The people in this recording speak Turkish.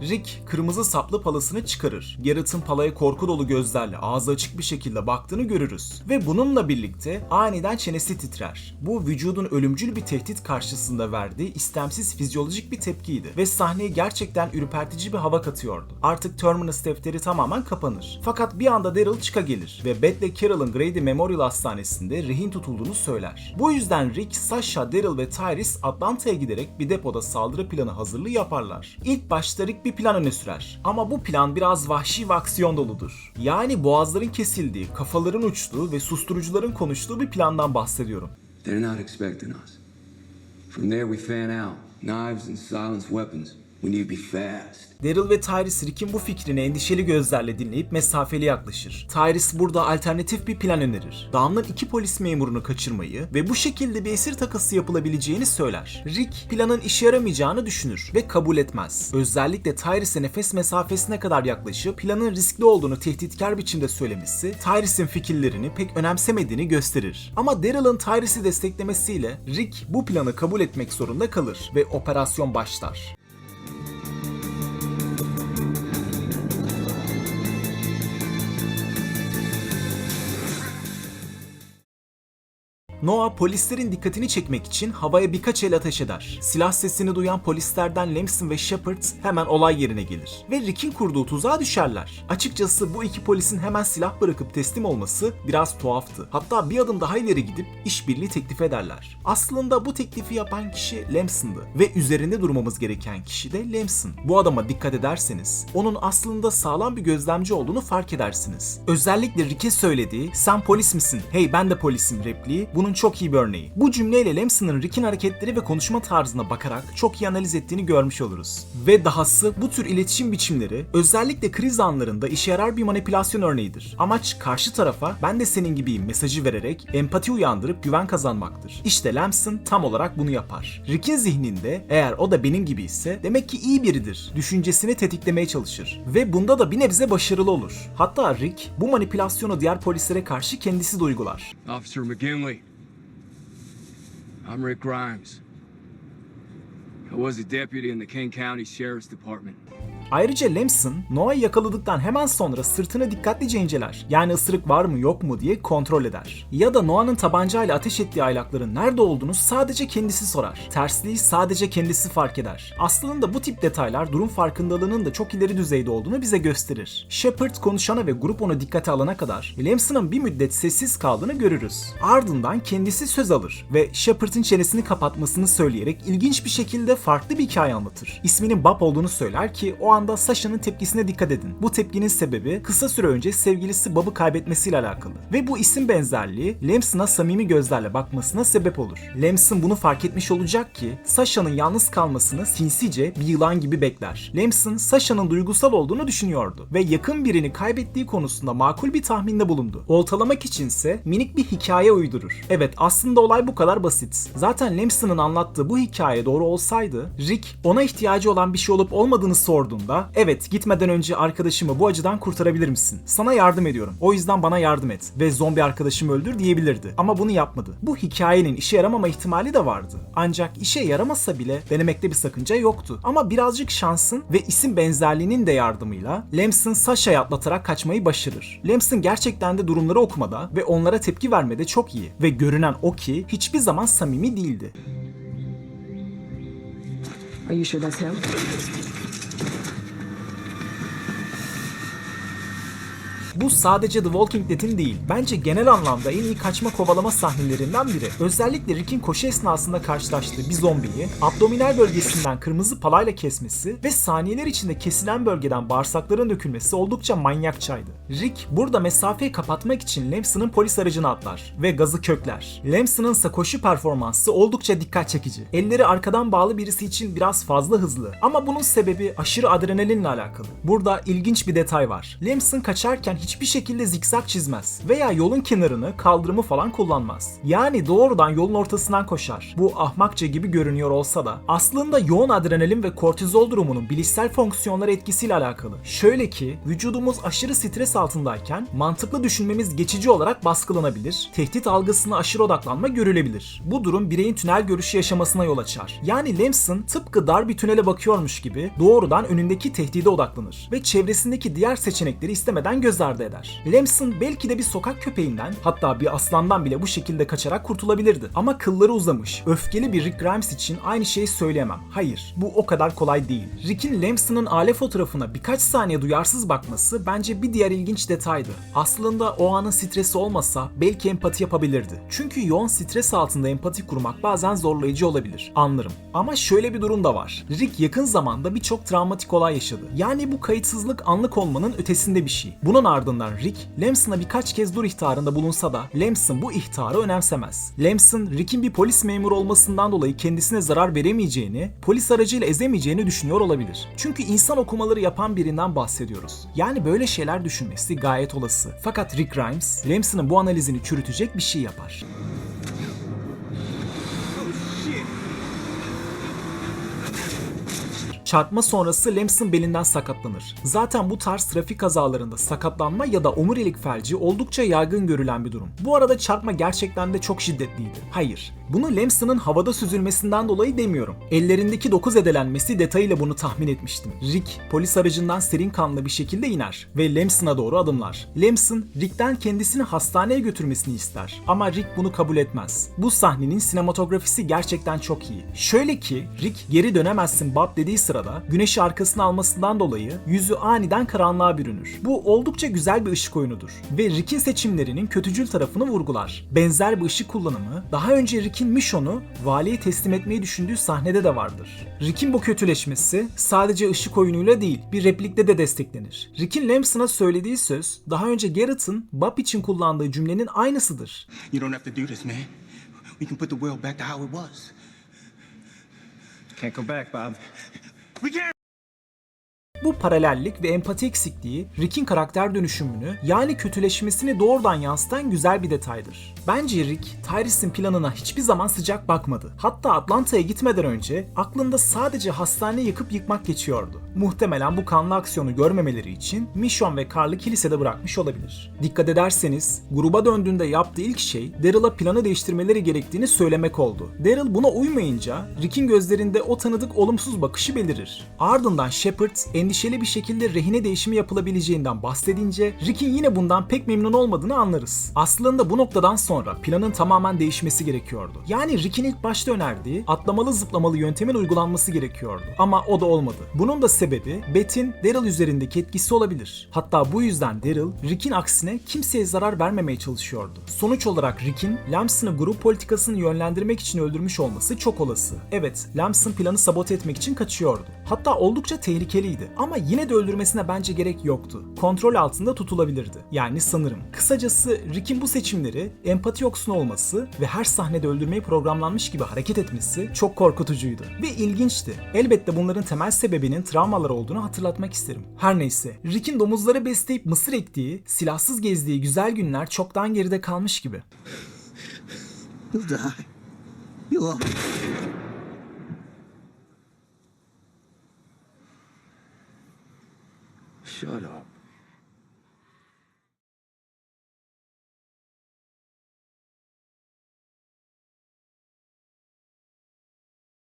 Rick kırmızı saplı palasını çıkarır. Garrett'ın palaya korku dolu gözlerle ağzı açık bir şekilde baktığını görürüz. Ve bununla birlikte aniden çenesi titrer. Bu vücudun ölümcül bir tehdit karşısında verdiği istemsiz fizyolojik bir tepkiydi. Ve sahneye gerçekten ürpertici bir hava katıyordu. Artık Terminus defteri tamamen kapanır. Fakat bir anda Daryl çıka gelir ve Beth ile Carol'ın Grady Memorial Hastanesi'nde rehin tutulduğunu söyler. Bu yüzden Rick, Sasha, Daryl ve Tyrese Atlanta'ya giderek bir depoda saldırı planı hazırlığı yaparlar. İlk başta Rick bir plan öne sürer. Ama bu plan biraz vahşi ve aksiyon doludur. Yani boğazların kesildiği, kafaların uçtuğu ve susturucuların konuştuğu bir plandan bahsediyorum. They're not expecting us. From there, we fan out. Knives and silenced weapons. Daryl ve Tyrese Rick'in bu fikrini endişeli gözlerle dinleyip mesafeli yaklaşır. Tyrese burada alternatif bir plan önerir. Damlın iki polis memurunu kaçırmayı ve bu şekilde bir esir takası yapılabileceğini söyler. Rick planın işe yaramayacağını düşünür ve kabul etmez. Özellikle Tyrese'e nefes mesafesine kadar yaklaşıp planın riskli olduğunu tehditkar biçimde söylemesi Tyrese'in fikirlerini pek önemsemediğini gösterir. Ama Daryl'ın Tyrese'i desteklemesiyle Rick bu planı kabul etmek zorunda kalır ve operasyon başlar. Noah polislerin dikkatini çekmek için havaya birkaç el ateş eder. Silah sesini duyan polislerden Lamson ve Shepard hemen olay yerine gelir. Ve Rick'in kurduğu tuzağa düşerler. Açıkçası bu iki polisin hemen silah bırakıp teslim olması biraz tuhaftı. Hatta bir adım daha ileri gidip işbirliği teklif ederler. Aslında bu teklifi yapan kişi Lamson'dı. Ve üzerinde durmamız gereken kişi de Lamson. Bu adama dikkat ederseniz onun aslında sağlam bir gözlemci olduğunu fark edersiniz. Özellikle Rick'e söylediği sen polis misin? Hey ben de polisim repliği bunun çok iyi bir örneği. Bu cümleyle Lamson'ın Rick'in hareketleri ve konuşma tarzına bakarak çok iyi analiz ettiğini görmüş oluruz. Ve dahası bu tür iletişim biçimleri özellikle kriz anlarında işe yarar bir manipülasyon örneğidir. Amaç karşı tarafa ben de senin gibiyim mesajı vererek empati uyandırıp güven kazanmaktır. İşte Lamson tam olarak bunu yapar. Rick'in zihninde eğer o da benim gibi ise demek ki iyi biridir düşüncesini tetiklemeye çalışır. Ve bunda da bir nebze başarılı olur. Hatta Rick bu manipülasyonu diğer polislere karşı kendisi de uygular. Officer McGinley. I'm Rick Grimes. I was a deputy in the King County Sheriff's Department. Ayrıca Lamson, Noah'yı yakaladıktan hemen sonra sırtını dikkatlice inceler. Yani ısırık var mı yok mu diye kontrol eder. Ya da Noah'nın tabancayla ateş ettiği aylakların nerede olduğunu sadece kendisi sorar. Tersliği sadece kendisi fark eder. Aslında bu tip detaylar durum farkındalığının da çok ileri düzeyde olduğunu bize gösterir. Shepard konuşana ve grup onu dikkate alana kadar Lamson'ın bir müddet sessiz kaldığını görürüz. Ardından kendisi söz alır ve Shepard'ın çenesini kapatmasını söyleyerek ilginç bir şekilde farklı bir hikaye anlatır. İsminin Bob olduğunu söyler ki o anda Sasha'nın tepkisine dikkat edin. Bu tepkinin sebebi kısa süre önce sevgilisi Bob'u kaybetmesiyle alakalı. Ve bu isim benzerliği Lamson'a samimi gözlerle bakmasına sebep olur. Lamson bunu fark etmiş olacak ki Sasha'nın yalnız kalmasını sinsice bir yılan gibi bekler. Lamson Sasha'nın duygusal olduğunu düşünüyordu ve yakın birini kaybettiği konusunda makul bir tahminde bulundu. Oltalamak içinse minik bir hikaye uydurur. Evet aslında olay bu kadar basit. Zaten Lamson'ın anlattığı bu hikaye doğru olsaydı Rick ona ihtiyacı olan bir şey olup olmadığını sorduğunda evet gitmeden önce arkadaşımı bu acıdan kurtarabilir misin? Sana yardım ediyorum. O yüzden bana yardım et ve zombi arkadaşımı öldür diyebilirdi. Ama bunu yapmadı. Bu hikayenin işe yaramama ihtimali de vardı. Ancak işe yaramasa bile denemekte bir sakınca yoktu. Ama birazcık şansın ve isim benzerliğinin de yardımıyla Lamson Sasha'yı atlatarak kaçmayı başarır. Lamson gerçekten de durumları okumada ve onlara tepki vermede çok iyi ve görünen o ki hiçbir zaman samimi değildi. Are you sure that's him? Bu sadece The Walking Dead'in değil, bence genel anlamda en iyi kaçma kovalama sahnelerinden biri. Özellikle Rick'in koşu esnasında karşılaştığı bir zombiyi abdominal bölgesinden kırmızı palayla kesmesi ve saniyeler içinde kesilen bölgeden bağırsakların dökülmesi oldukça manyakçaydı. Rick burada mesafeyi kapatmak için Lamson'ın polis aracına atlar ve gazı kökler. Lamson'ın ise koşu performansı oldukça dikkat çekici. Elleri arkadan bağlı birisi için biraz fazla hızlı ama bunun sebebi aşırı adrenalinle alakalı. Burada ilginç bir detay var. Lamson kaçarken hiçbir şekilde zikzak çizmez veya yolun kenarını, kaldırımı falan kullanmaz. Yani doğrudan yolun ortasından koşar. Bu ahmakça gibi görünüyor olsa da aslında yoğun adrenalin ve kortizol durumunun bilişsel fonksiyonlar etkisiyle alakalı. Şöyle ki vücudumuz aşırı stres altındayken mantıklı düşünmemiz geçici olarak baskılanabilir, tehdit algısına aşırı odaklanma görülebilir. Bu durum bireyin tünel görüşü yaşamasına yol açar. Yani Lamson tıpkı dar bir tünele bakıyormuş gibi doğrudan önündeki tehdide odaklanır ve çevresindeki diğer seçenekleri istemeden göz ardı eder. Lamson belki de bir sokak köpeğinden hatta bir aslandan bile bu şekilde kaçarak kurtulabilirdi. Ama kılları uzamış, öfkeli bir Rick Grimes için aynı şeyi söyleyemem. Hayır, bu o kadar kolay değil. Rick'in Lamson'ın aile fotoğrafına birkaç saniye duyarsız bakması bence bir diğer ilginç detaydı. Aslında o anın stresi olmasa belki empati yapabilirdi. Çünkü yoğun stres altında empati kurmak bazen zorlayıcı olabilir. Anlarım. Ama şöyle bir durum da var. Rick yakın zamanda birçok travmatik olay yaşadı. Yani bu kayıtsızlık anlık olmanın ötesinde bir şey. Bunun ardından Rick, Lamson'a birkaç kez dur ihtarında bulunsa da Lamson bu ihtarı önemsemez. Lamson, Rick'in bir polis memuru olmasından dolayı kendisine zarar veremeyeceğini, polis aracıyla ezemeyeceğini düşünüyor olabilir. Çünkü insan okumaları yapan birinden bahsediyoruz. Yani böyle şeyler düşünmesi gayet olası. Fakat Rick Grimes, Lamson'ın bu analizini çürütecek bir şey yapar. Çarpma sonrası Lamson belinden sakatlanır. Zaten bu tarz trafik kazalarında sakatlanma ya da omurilik felci oldukça yaygın görülen bir durum. Bu arada çarpma gerçekten de çok şiddetliydi. Hayır, bunu Lamson'ın havada süzülmesinden dolayı demiyorum. Ellerindeki dokuz zedelenmesi detayıyla bunu tahmin etmiştim. Rick, polis aracından serin kanlı bir şekilde iner ve Lamson'a doğru adımlar. Lamson, Rick'ten kendisini hastaneye götürmesini ister. Ama Rick bunu kabul etmez. Bu sahnenin sinematografisi gerçekten çok iyi. Şöyle ki, Rick geri dönemezsin Bob dediği sırada güneşi arkasına almasından dolayı yüzü aniden karanlığa bürünür. Bu oldukça güzel bir ışık oyunudur ve Rick'in seçimlerinin kötücül tarafını vurgular. Benzer bir ışık kullanımı daha önce Rick'in Michonne'u valiye teslim etmeyi düşündüğü sahnede de vardır. Rick'in bu kötüleşmesi sadece ışık oyunuyla değil bir replikte de desteklenir. Rick'in Lamson'a söylediği söz daha önce Garrett'ın Bob için kullandığı cümlenin aynısıdır. You don't have to do this, man. We can put the world back to how it was. Can't go back, Bob. We can't. Bu paralellik ve empati eksikliği Rick'in karakter dönüşümünü yani kötüleşmesini doğrudan yansıtan güzel bir detaydır. Bence Rick, Tyrese'in planına hiçbir zaman sıcak bakmadı. Hatta Atlanta'ya gitmeden önce aklında sadece hastane yıkıp yıkmak geçiyordu. Muhtemelen bu kanlı aksiyonu görmemeleri için Michonne ve Carl'ı kilisede bırakmış olabilir. Dikkat ederseniz gruba döndüğünde yaptığı ilk şey Daryl'a planı değiştirmeleri gerektiğini söylemek oldu. Daryl buna uymayınca Rick'in gözlerinde o tanıdık olumsuz bakışı belirir. Ardından Shepard endişeli bir şekilde rehine değişimi yapılabileceğinden bahsedince Rick'in yine bundan pek memnun olmadığını anlarız. Aslında bu noktadan sonra planın tamamen değişmesi gerekiyordu. Yani Rick'in ilk başta önerdiği atlamalı zıplamalı yöntemin uygulanması gerekiyordu. Ama o da olmadı. Bunun da sebebi Beth'in Daryl üzerindeki etkisi olabilir. Hatta bu yüzden Daryl, Rick'in aksine kimseye zarar vermemeye çalışıyordu. Sonuç olarak Rick'in Lamson'ı grup politikasını yönlendirmek için öldürmüş olması çok olası. Evet, Lamson planı sabote etmek için kaçıyordu. Hatta oldukça tehlikeliydi ama yine de öldürmesine bence gerek yoktu. Kontrol altında tutulabilirdi. Yani sanırım. Kısacası Rick'in bu seçimleri, empati yoksunu olması ve her sahnede öldürmeyi programlanmış gibi hareket etmesi çok korkutucuydu. Ve ilginçti. Elbette bunların temel sebebinin travmalar olduğunu hatırlatmak isterim. Her neyse, Rick'in domuzları besleyip mısır ektiği, silahsız gezdiği güzel günler çoktan geride kalmış gibi. You'll die. You'll all. Shut up.